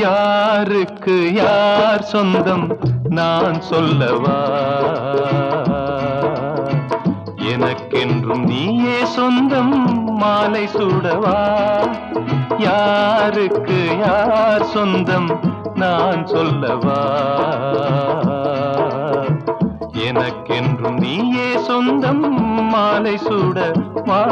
யாருக்கு யார் சொந்தம் நான் சொல்லவா? எனக்கென்றும் நீயே சொந்தம் மாலை சூடவா? யாருக்கு யார் சொந்தம் நான் சொல்லவா? எனக்கென்றும் நீயே சொந்தம் மாலை சூடவா?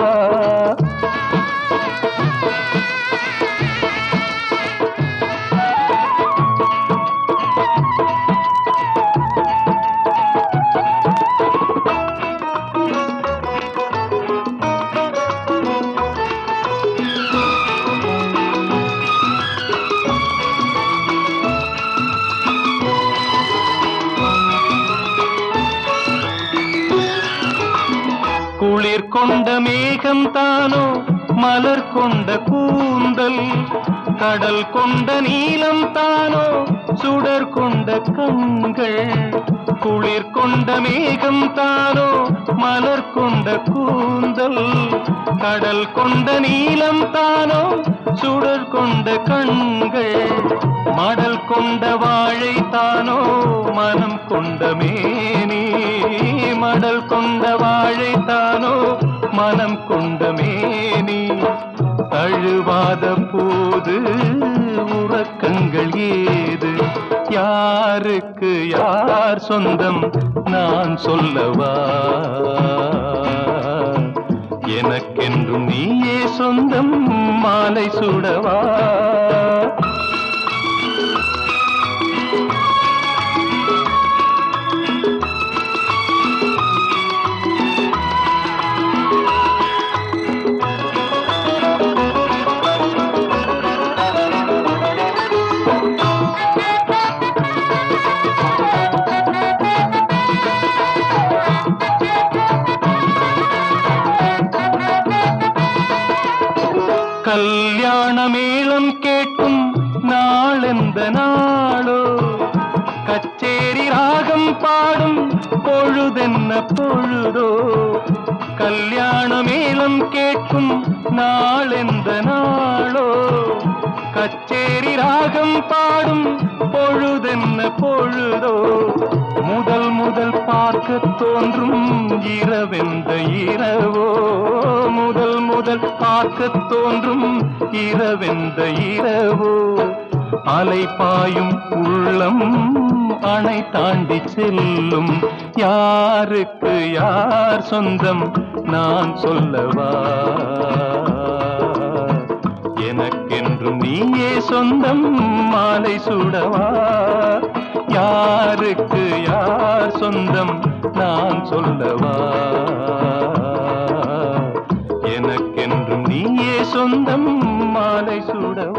குளிர் கொண்ட மேகம் தானோ? மலர் கொண்ட கூந்தல் கடல் கொண்ட நீளம் தானோ? சுடர் கொண்ட கண்கள் குளிர் கொண்ட மேகம் தானோ? மலர் கொண்ட கூந்தல் கடல் கொண்ட நீளம் தானோ? சுடர் கொண்ட கண்கள் மடல் கொண்ட வாழை தானோ? மனம் கொண்ட மேனி மடல் கொண்ட வாழை எழுவாத போது உறக்கங்கள் ஏது? யாருக்கு யார் சொந்தம்? நான் சொல்லவா? எனக்கென்றும் நீயே சொந்தம் மாலை சுடவா? கல்யாண மேளம் கேட்கும் நாளெந்த நாளோ? கச்சேரி ராகம் பாடும் பொழுதென்ன பொழுதோ? கல்யாண மேளம் கேட்கும் நாளெந்த நாளோ? கச்சேரி ராகம் பாடும் பொழுதென்ன பொழுதோ? முதல் முதல் பார்க்க தோன்றும் இரவெந்த இரவோ? முதல் பார்க்க தோன்றும் இரவெந்த இரவோ? அலை பாயும் உள்ளம் அணை தாண்டி செல்லும். யாருக்கு யார் சொந்தம் நான் சொல்லவா? எனக்கென்றும் நீயே சொந்தம் மாலை சூடவா? யாருக்கு யார் சொந்தம் நான் சொல்லவா? எனக்கென்றும் நீயே சொந்தம் மாலை சூடவா